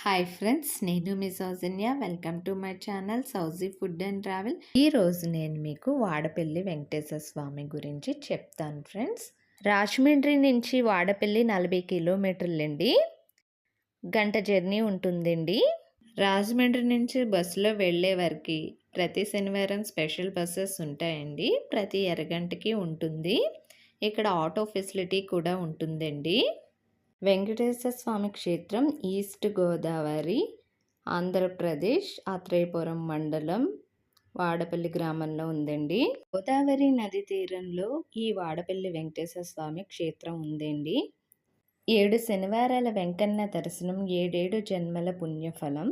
Hi friends నేను మీ Soujanya. Welcome to my channel Souji food and travel. ఈరోజు నేను మీకు వాడపల్లి వెంకటేశ్వర స్వామి గురించి చెప్తాను ఫ్రెండ్స్. రాజమండ్రి నుంచి వాడపల్లి నలభై కిలోమీటర్లండి. గంట జర్నీ ఉంటుందండి. రాజమండ్రి నుంచి బస్సులో వెళ్ళే వరకు ప్రతి శనివారం స్పెషల్ బస్సెస్ ఉంటాయండి. ప్రతి అరగంటకి ఉంటుంది. ఇక్కడ ఆటో ఫెసిలిటీ కూడా ఉంటుందండి. వెంకటేశ్వర స్వామి క్షేత్రం ఈస్ట్ గోదావరి ఆంధ్రప్రదేశ్ ఆత్రేయపురం మండలం వాడపల్లి గ్రామంలో ఉందండి. గోదావరి నది తీరంలో ఈ వాడపల్లి వెంకటేశ్వర స్వామి క్షేత్రం ఉందండి. ఏడు శనివారాల వెంకన్న దర్శనం ఏడేడు జన్మల పుణ్యఫలం.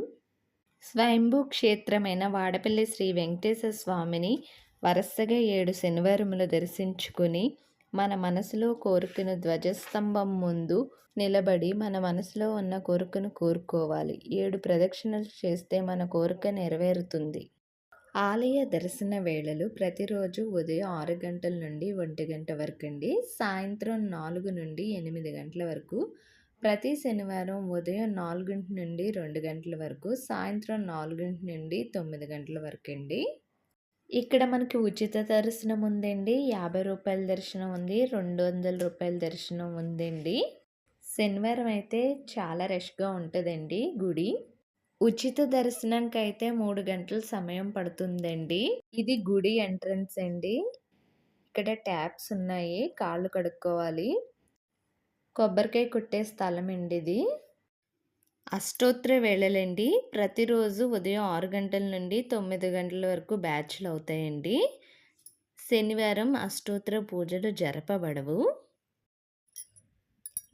స్వయంభూ క్షేత్రమైన వాడపల్లి శ్రీ వెంకటేశ్వర స్వామిని వరుసగా ఏడు శనివారములు దర్శించుకుని మన మనసులో కోరికను ధ్వజస్తంభం ముందు నిలబడి మన మనసులో ఉన్న కోరికను కోరుకోవాలి. ఏడు ప్రదక్షిణలు చేస్తే మన కోరిక నెరవేరుతుంది. ఆలయ దర్శన వేళలు ప్రతిరోజు ఉదయం ఆరు గంటల నుండి ఒంటి గంట వరకు అండి. సాయంత్రం నాలుగు నుండి ఎనిమిది గంటల వరకు. ప్రతి శనివారం ఉదయం నాలుగింటి నుండి రెండు గంటల వరకు. సాయంత్రం నాలుగింటి నుండి తొమ్మిది గంటల వరకు అండి. ఇక్కడ మనకి ఉచిత దర్శనం ఉందండి. యాభై రూపాయల దర్శనం ఉంది. రెండు వందల రూపాయల దర్శనం ఉందండి. శనివారం అయితే చాలా రష్గా ఉంటుందండి గుడి. ఉచిత దర్శనానికి అయితే మూడు గంటల సమయం పడుతుందండి. ఇది గుడి ఎంట్రన్స్ అండి. ఇక్కడ ట్యాప్స్ ఉన్నాయి. కాళ్ళు కడుక్కోవాలి. కొబ్బరికాయ కొట్టే స్థలం అండి ఇది. అష్టోత్తర వేళలండి. ప్రతిరోజు ఉదయం ఆరు గంటల నుండి తొమ్మిది గంటల వరకు బ్యాచ్లు అవుతాయండి. శనివారం అష్టోత్తర పూజలు జరపబడవు.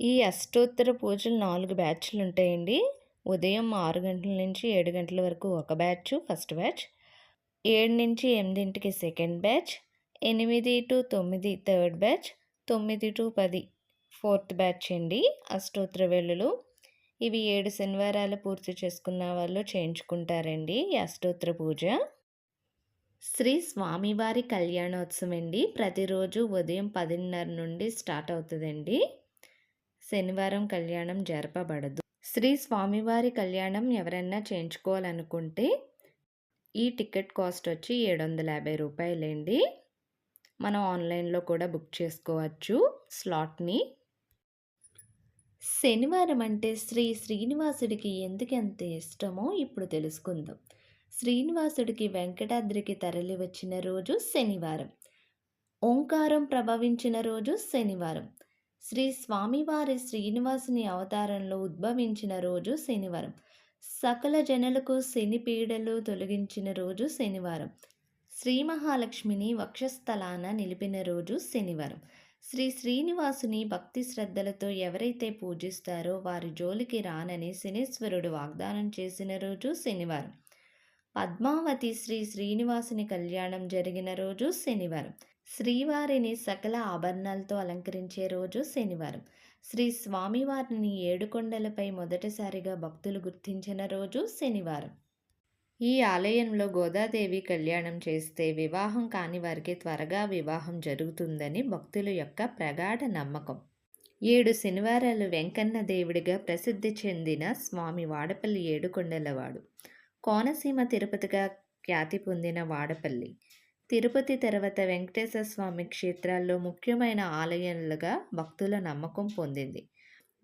ఈ అష్టోత్తర పూజలు నాలుగు బ్యాచ్లు ఉంటాయండి. ఉదయం ఆరు గంటల నుంచి ఏడు గంటల వరకు ఒక బ్యాచ్ ఫస్ట్ బ్యాచ్. ఏడు నుంచి ఎనిమిదింటికి సెకండ్ బ్యాచ్. ఎనిమిది టు తొమ్మిది థర్డ్ బ్యాచ్. తొమ్మిది టు పది ఫోర్త్ బ్యాచ్ అండి అష్టోత్తర వేళలు. ఇవి ఏడు శనివారాలు పూర్తి చేసుకున్న వాళ్ళు చేయించుకుంటారండి. అష్టోత్తర పూజ. శ్రీ స్వామివారి కళ్యాణోత్సవం అండి. ప్రతిరోజు ఉదయం పదిన్నర నుండి స్టార్ట్ అవుతుందండి. శనివారం కళ్యాణం జరపబడదు. శ్రీ స్వామివారి కళ్యాణం ఎవరైనా చేయించుకోవాలనుకుంటే ఈ టికెట్ కాస్ట్ వచ్చి ఏడు వందల యాభై రూపాయలండి. మనం ఆన్లైన్లో కూడా బుక్ చేసుకోవచ్చు స్లాట్ని. శనివారం అంటే శ్రీ శ్రీనివాసుడికి ఎందుకెంత ఇష్టమో ఇప్పుడు తెలుసుకుందాం. శ్రీనివాసుడికి వెంకటాద్రికి తరలి వచ్చిన రోజు శనివారం. ఓంకారం ప్రభవించిన రోజు శనివారం. శ్రీ స్వామివారి శ్రీనివాసుని అవతారంలో ఉద్భవించిన రోజు శనివారం. సకల జనులకు శని పీడలు తొలగించిన రోజు శనివారం. శ్రీ మహాలక్ష్మిని వక్షస్థలాన నిలిపిన రోజు శనివారం. శ్రీ శ్రీనివాసుని భక్తి శ్రద్ధలతో ఎవరైతే పూజిస్తారో వారి జోలికి రానని శనీశ్వరుడు వాగ్దానం చేసిన రోజు శనివారం. పద్మావతి శ్రీ శ్రీనివాసుని కళ్యాణం జరిగిన రోజు శనివారం. శ్రీవారిని సకల ఆభరణాలతో అలంకరించే రోజు శనివారం. శ్రీ స్వామివారిని ఏడుకొండలపై మొదటిసారిగా భక్తులు గుర్తించిన రోజు శనివారం. ఈ ఆలయంలో గోదాదేవి కళ్యాణం చేస్తే వివాహం కాని వారికి త్వరగా వివాహం జరుగుతుందని భక్తుల యొక్క ప్రగాఢ నమ్మకం. ఏడు శనివారాలు వెంకన్న దేవుడిగా ప్రసిద్ధి చెందిన స్వామి వాడపల్లి ఏడుకొండలవాడు. కోనసీమ తిరుపతిగా ఖ్యాతి పొందిన వాడపల్లి. తిరుపతి తర్వాత వెంకటేశ్వర స్వామి క్షేత్రాల్లో ముఖ్యమైన ఆలయాలుగా భక్తుల నమ్మకం పొందింది.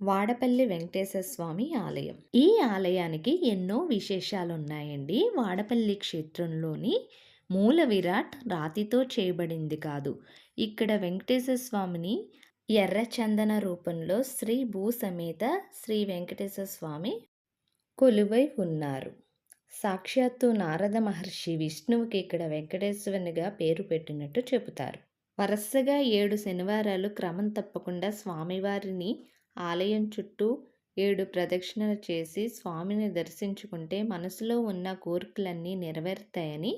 వాడపల్లి వెంకటేశ్వర స్వామి ఆలయం. ఈ ఆలయానికి ఎన్నో విశేషాలు ఉన్నాయండి వాడపల్లి క్షేత్రంలోని మూల విరాట్ రాతితో చేయబడింది కాదు. ఇక్కడ వెంకటేశ్వర స్వామిని ఎర్రచందన రూపంలో శ్రీ భూసమేత శ్రీ వెంకటేశ్వర స్వామి కొలువై ఉన్నారు. సాక్షాత్తు నారద మహర్షి విష్ణువుకి ఇక్కడ వెంకటేశ్వరునిగా పేరు పెట్టినట్టు చెబుతారు. వరుసగా ఏడు శనివారాలు క్రమం తప్పకుండా స్వామివారిని ఆలయం చుట్టూ ఏడు ప్రదక్షిణలు చేసి స్వామిని దర్శించుకుంటే మనసులో ఉన్న కోరికలన్నీ నెరవేరుతాయని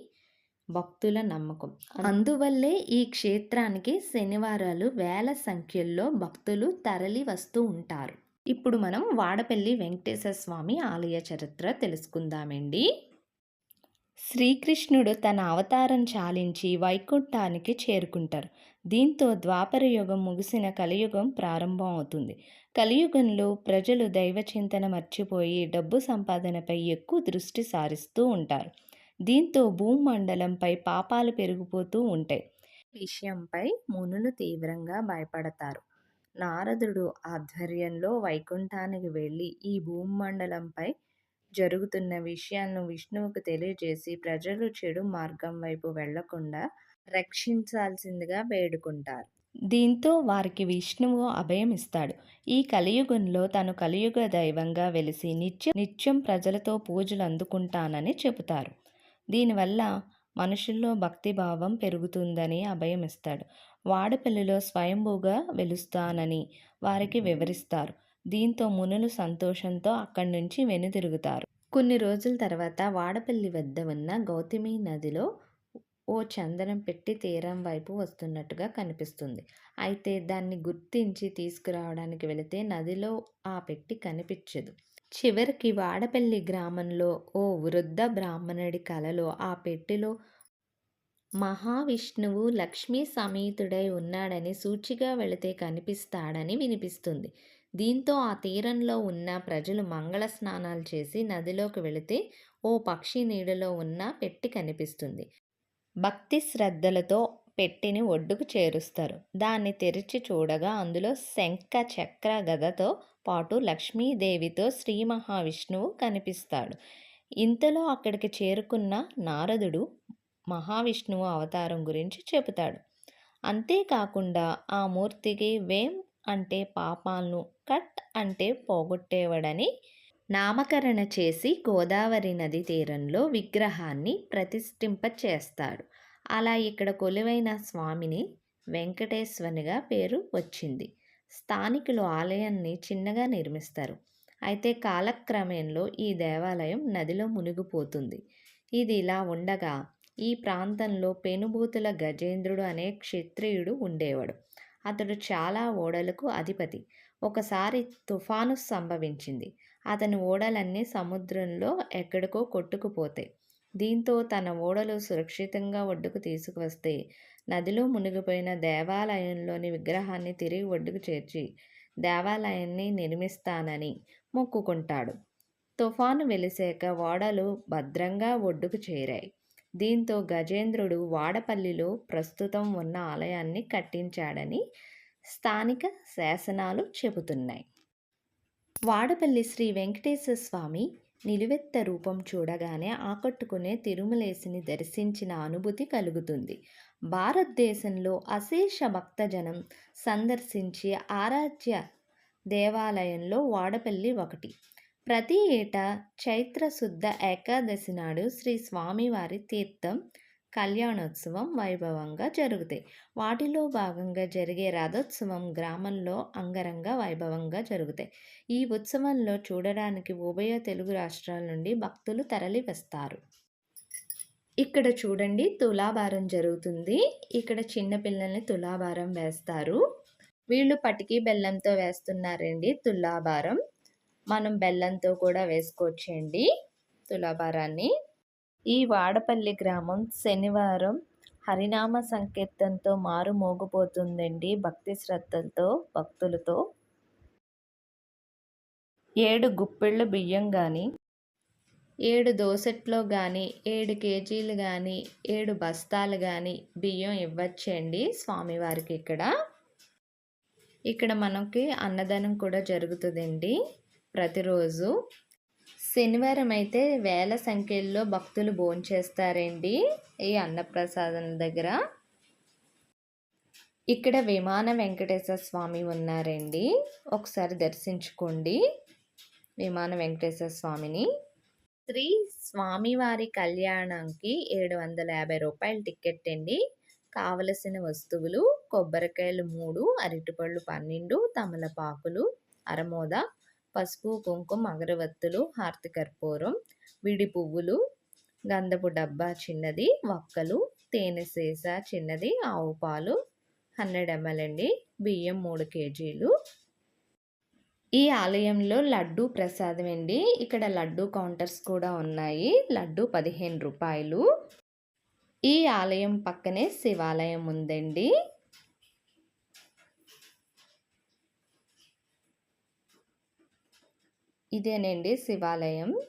భక్తుల నమ్మకం. అందువల్లే ఈ క్షేత్రానికి శనివారాలు వేల సంఖ్యల్లో భక్తులు తరలి వస్తూ ఉంటారు. ఇప్పుడు మనం వాడపల్లి వెంకటేశ్వర స్వామి ఆలయ చరిత్ర తెలుసుకుందామండి. శ్రీకృష్ణుడు తన అవతారం చాలించి వైకుంఠానికి చేరుకుంటారు. దీంతో ద్వాపర యుగం ముగిసిన కలియుగం ప్రారంభం అవుతుంది కలియుగంలో ప్రజలు దైవ చింతన మర్చిపోయి డబ్బు సంపాదనపై ఎక్కువ దృష్టి సారిస్తూ ఉంటారు. దీంతో భూమండలంపై పాపాలు పెరిగిపోతూ ఉంటాయి. విషయంపై మునులు తీవ్రంగా భయపడతారు. నారదుడు ఆధ్వర్యంలో వైకుంఠానికి వెళ్ళి ఈ భూమండలంపై జరుగుతున్న విషయాలను విష్ణువుకు తెలియజేసి ప్రజలు చెడు మార్గం వైపు వెళ్ళకుండా రక్షించాల్సిందిగా వేడుకుంటారు. దీంతో వారికి విష్ణువు అభయం ఇస్తాడు ఈ కలియుగంలో తను కలియుగ దైవంగా వెలిసి నిత్యం నిత్యం ప్రజలతో పూజలు అందుకుంటానని చెబుతారు. దీనివల్ల మనుషుల్లో భక్తిభావం పెరుగుతుందని అభయం ఇస్తాడు వాడపల్లిలో స్వయంభూగా వెలుస్తానని వారికి వివరిస్తారు. దీంతో మునులు సంతోషంతో అక్కడి నుంచి వెనుతిరుగుతారు. కొన్ని రోజుల తర్వాత వాడపల్లి వద్ద ఉన్న గౌతమి నదిలో ఓ చందనం పెట్టి తీరం వైపు వస్తున్నట్టుగా కనిపిస్తుంది. అయితే దాన్ని గుర్తించి తీసుకురావడానికి వెళితే నదిలో ఆ పెట్టి కనిపించదు. చివరికి వాడపల్లి గ్రామంలో ఓ వృద్ధ బ్రాహ్మణుడి కలలో ఆ పెట్టెలో మహావిష్ణువు లక్ష్మీ సమేతుడై ఉన్నాడని సూచిగా వెళితే కనిపిస్తాడని వినిపిస్తుంది. దీంతో ఆ తీరంలో ఉన్న ప్రజలు మంగళ స్నానాలు చేసి నదిలోకి వెళితే ఓ పక్షి నీడలో ఉన్న పెట్టి కనిపిస్తుంది. భక్తి శ్రద్ధలతో పెట్టిని ఒడ్డుకు చేరుస్తారు. దాన్ని తెరిచి చూడగా అందులో శంఖ చక్ర గదతో పాటు లక్ష్మీదేవితో శ్రీ మహావిష్ణువు కనిపిస్తాడు. ఇంతలో అక్కడికి చేరుకున్న నారదుడు మహావిష్ణువు అవతారం గురించి చెబుతాడు. అంతేకాకుండా ఆ మూర్తికి వేం అంటే పాపాలను కట్ అంటే పోగొట్టేవాడని నామకరణ చేసి గోదావరి నది తీరంలో విగ్రహాన్ని ప్రతిష్ఠింప చేస్తాడు అలా ఇక్కడ కొలువైన స్వామిని వెంకటేశ్వరునిగా పేరు వచ్చింది. స్థానికులు ఆలయాన్ని చిన్నగా నిర్మిస్తారు. అయితే కాలక్రమేణలో ఈ దేవాలయం నదిలో మునిగిపోతుంది. ఇది ఇలా ఉండగా ఈ ప్రాంతంలో పెనుభూతుల గజేంద్రుడు అనే క్షత్రియుడు ఉండేవాడు. అతడు చాలా ఓడలకు అధిపతి. ఒకసారి తుఫాను సంభవించింది. అతని ఓడలన్నీ సముద్రంలో ఎక్కడికో కొట్టుకుపోతాయి. దీంతో తన ఓడలు సురక్షితంగా ఒడ్డుకు తీసుకువస్తే నదిలో మునిగిపోయిన దేవాలయంలోని విగ్రహాన్ని తిరిగి ఒడ్డుకు చేర్చి దేవాలయాన్ని నిర్మిస్తానని మొక్కుకుంటాడు. తుఫాను వెలిసాక ఓడలు భద్రంగా ఒడ్డుకు చేరాయి. దీంతో గజేంద్రుడు వాడపల్లిలో ప్రస్తుతం ఉన్న ఆలయాన్ని కట్టించాడని స్థానిక శాసనాలు చెబుతున్నాయి. వాడపల్లి శ్రీ వెంకటేశ్వర స్వామి నిలువెత్త రూపం చూడగానే ఆకట్టుకునే తిరుమలేసిని దర్శించిన అనుభూతి కలుగుతుంది. భారతదేశంలో అశేష భక్తజనం సందర్శించి ఆరాధ్య దేవాలయంలో వాడపల్లి ఒకటి. ప్రతి ఏటా చైత్రశుద్ధ ఏకాదశి నాడు శ్రీ స్వామివారి తీర్థం కళ్యాణోత్సవం వైభవంగా జరుగుతాయి. వాటిలో భాగంగా జరిగే రథోత్సవం గ్రామంలో అంగరంగ వైభవంగా జరుగుతాయి. ఈ ఉత్సవంలో చూడడానికి ఉభయ తెలుగు రాష్ట్రాల నుండి భక్తులు తరలివస్తారు. ఇక్కడ చూడండి తులాభారం జరుగుతుంది. ఇక్కడ చిన్నపిల్లల్ని తులాభారం వేస్తారు. వీళ్ళు పటికి బెల్లంతో వేస్తున్నారండి తులాభారం. మనం బెల్లంతో కూడా వేసుకోవచ్చండి తులాభారాన్ని. ఈ వాడపల్లి గ్రామం శనివారం హరినామ సంకీర్తనతో మారుమోగిపోతుందండి భక్తి శ్రద్ధలతో భక్తులతో. ఏడు గుప్పిళ్ళు బియ్యం కానీ ఏడు దోసెట్లో కానీ ఏడు కేజీలు కానీ ఏడు బస్తాలు కానీ బియ్యం ఇవ్వచ్చండి స్వామివారికి ఇక్కడ. ఇక్కడ మనకి అన్నదానం కూడా జరుగుతుందండి ప్రతిరోజు. శనివారం అయితే వేల సంఖ్యలో భక్తులు భోంచేస్తారండి ఈ అన్నప్రసాదం దగ్గర. ఇక్కడ విమాన వెంకటేశ్వర స్వామి ఉన్నారండి. ఒకసారి దర్శించుకోండి విమాన వెంకటేశ్వర స్వామిని. శ్రీ స్వామివారి కళ్యాణంకి ఏడు వందల యాభై రూపాయల టికెట్ అండి. కావలసిన వస్తువులు కొబ్బరికాయలు మూడు అరటిపళ్ళు పన్నెండు తమలపాకులు అరమోద పసుపు కుంకుమ అగరవత్తులు హారతి కర్పూరం విడి పువ్వులు గంధపు డబ్బా చిన్నది వక్కలు తేనె సీస చిన్నది ఆవు పాలు హండ్రెడ్ ఎంఎల్ అండి బియ్యం మూడు కేజీలు. ఈ ఆలయంలో లడ్డు ప్రసాదం అండి. ఇక్కడ లడ్డు కౌంటర్స్ కూడా ఉన్నాయి. లడ్డు పదిహేను రూపాయలు. ఈ ఆలయం పక్కనే శివాలయం ఉందండి. ఇదేనండి శివాలయం.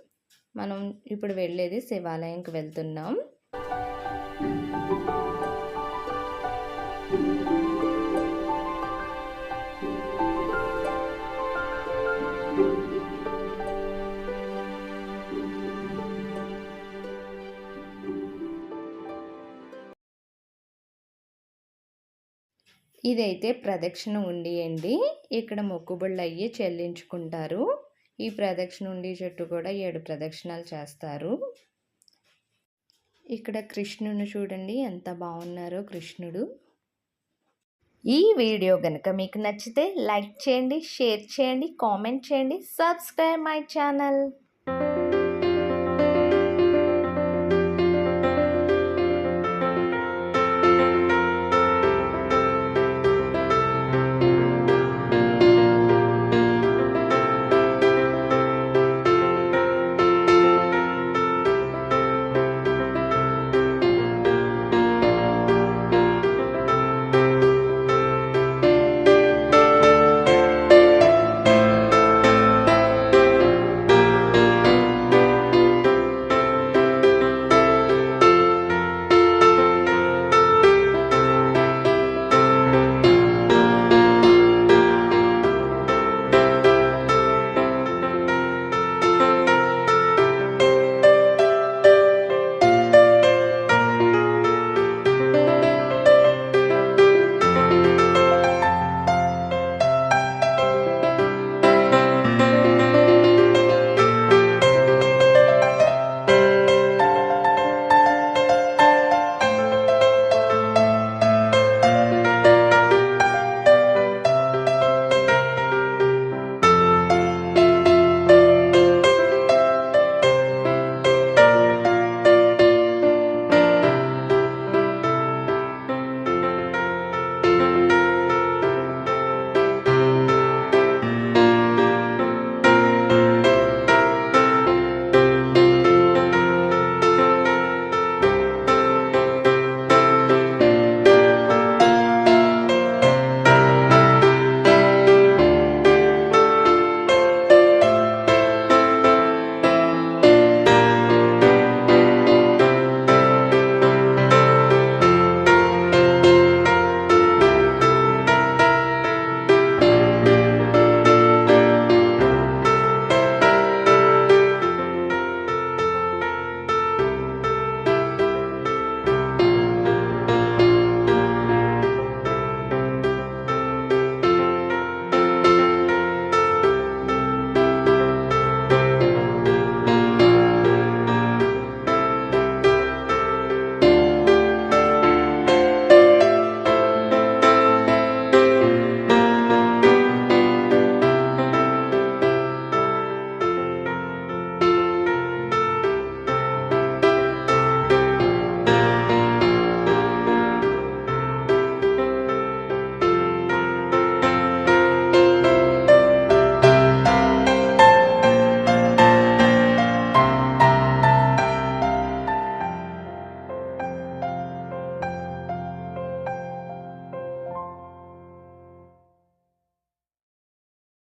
మనం ఇప్పుడు వెళ్ళేది శివాలయంకి వెళ్తున్నాం. ఇదైతే ప్రదక్షిణ ఉండి అండి. ఇక్కడ మొక్కుబళ్ళు అయ్యి చెల్లించుకుంటారు. ఈ ప్రదక్షిణ ఉండి చెట్టు కూడా ఏడు ప్రదక్షిణాలు చేస్తారు. ఇక్కడ కృష్ణుని చూడండి ఎంత బాగున్నారో కృష్ణుడు. ఈ వీడియో కనుక మీకు నచ్చితే లైక్ చేయండి షేర్ చేయండి కామెంట్ చేయండి సబ్స్క్రైబ్ మై ఛానల్.